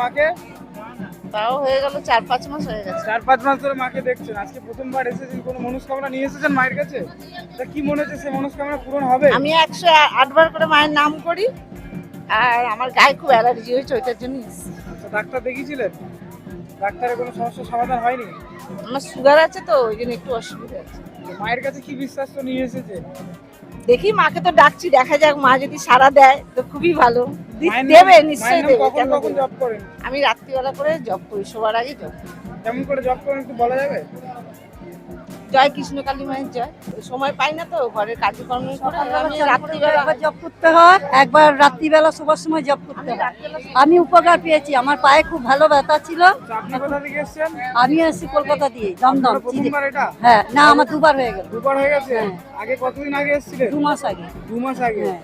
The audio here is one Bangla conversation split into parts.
মাকে? তাও হয়ে গেল চার পাঁচ মাস হয়ে গেছে। চার পাঁচ মাস ধরে মাকে দেখছেন। আজকে প্রথমবার এসেছেন। কোনো মনস্কামনা নিয়ে এসেছেন মায়ের কাছে? তা কি মনে হচ্ছে সেই মনস্কামনা পূরণ হবে? আমি একশো আটবার করে মায়ের নাম করি আর আমার গায়ে খুব অ্যালার্জি হয়েছে ওইটার জন্য। আচ্ছা, ডাক্তার দেখিয়েছিলেন? ডাক্তারের কোনো সমস্যার সমাধান হয়নি? আমার সুগার আছে তো ওই জন্য একটু অসুবিধা আছে মায়ের কাছে কি বিশ্বাস তো নিয়ে এসেছে? দেখি মাকে তো ডাকছি দেখা যাক মা যদি সাড়া দেয় তো খুবই ভালো। দেবে নিশ্চয়ই দেবে কখন কখন জব করেন? আমি রাত্রিবেলা করে জব করি শোবার আগে জব কেমন করে জব করেন একটু বলা যাবে? জয় কৃষ্ণ কালী মায়ের জয়। সময় পাই না তো ঘরের কার্যক্রম করে আমি রাত্রিবেলা জব করতে হয় একবার রাত্রিবেলা শোবার সময় জব করতে আমি হয় আমি উপকার পেয়েছি আমার পায়ে খুব ভালো ব্যথা ছিল। আচ্ছা, আমি এসেছি কলকাতা দিয়ে দমদম হ্যাঁ না আমার দুবার হয়ে গেল। দুবার হয়ে গেছে? আগে কতদিন আগে এসেছিলেন? দু মাস আগে। দু মাস আগে? হ্যাঁ।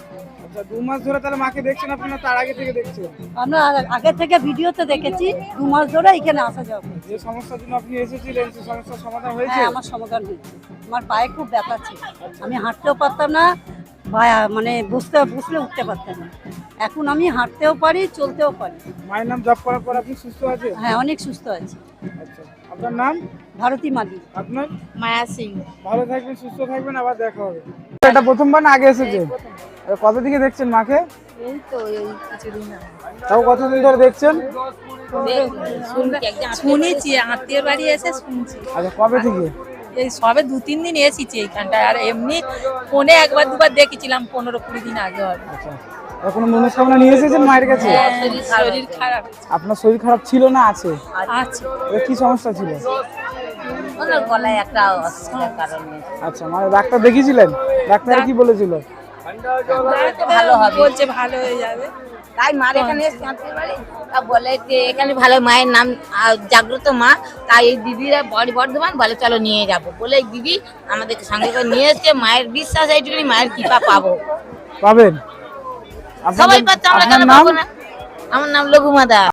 আচ্ছা দু মাস ধরে তাহলে মাকে দেখছেন আপনারা? তার আগে থেকে দেখছেন? আমরা আগে থেকে ভিডিওতে দেখেছি দু মাস ধরে এখানে আসা যাওয়া। যে সমস্যার জন্য আপনি এসেছিলেন সেই সমস্যার সমাধান হয়েছে? হ্যাঁ আমার সমাধান হয়েছে। আমার পায়ে খুব ব্যথা ছিল। আমি হাঁটতেও পারতাম না বা- মানে বসতে বসলে উঠতে পারতাম না। এখন আমি হাঁটতেও পারি চলতেও পারি। মায়ের নাম জপ করার পর আপনি সুস্থ আছেন? হ্যাঁ অনেক সুস্থ আছি। আচ্ছা আপনার নাম? ভারতী মালি আপনার? মায়া সিং। ভালো থাকবেন সুস্থ থাকবেন আবার দেখা হবে। এটা প্রথমবার না আগে এসেছে? কত দিকে দেখছেন মাকে? তাও কতদিন ধরে দেখছেন? শুনেছি আত্মীয় বাড়ি এসে শুনছি। আচ্ছা কবে থেকে? এই সবে দু তিন দিন এসেছি এইখানটায়। আর এমনি ফোনে একবার দুবার দেখেছিলাম পনেরো কুড়ি দিন আগে হবে আচ্ছা। কোনো মনস্কামনা নিয়ে এসেছেন মায়ের কাছে? হ্যাঁ, শরীর খারাপ আপনার শরীর খারাপ ছিল না আছে? আছে। এটা কি সমস্যা ছিল? গলায় একটা অসুবিধার কারণে। আচ্ছা মানে ডাক্তার দেখিয়েছিলেন? ডাক্তার কি বলেছিল? ভালো হবে। বলছে ভালো হয়ে যাবে। তাই মার এখানে এসে আত্মীয় বাড়ি তা বলে যে এখানে ভালো মায়ের নাম আহ, জাগ্রত মা। তাই এই দিদিরা বড় বর্ধমান বলে চলো নিয়ে যাব। বলে দিদি আমাদেরকে সঙ্গে করে নিয়ে এসছে। মায়ের বিশ্বাস এইটুকুনি মায়ের কৃপা পাবো। পাবেন? সবাই পাচ্ছে আমরা কেন পাবো না? আমার নাম লঘুমাদা।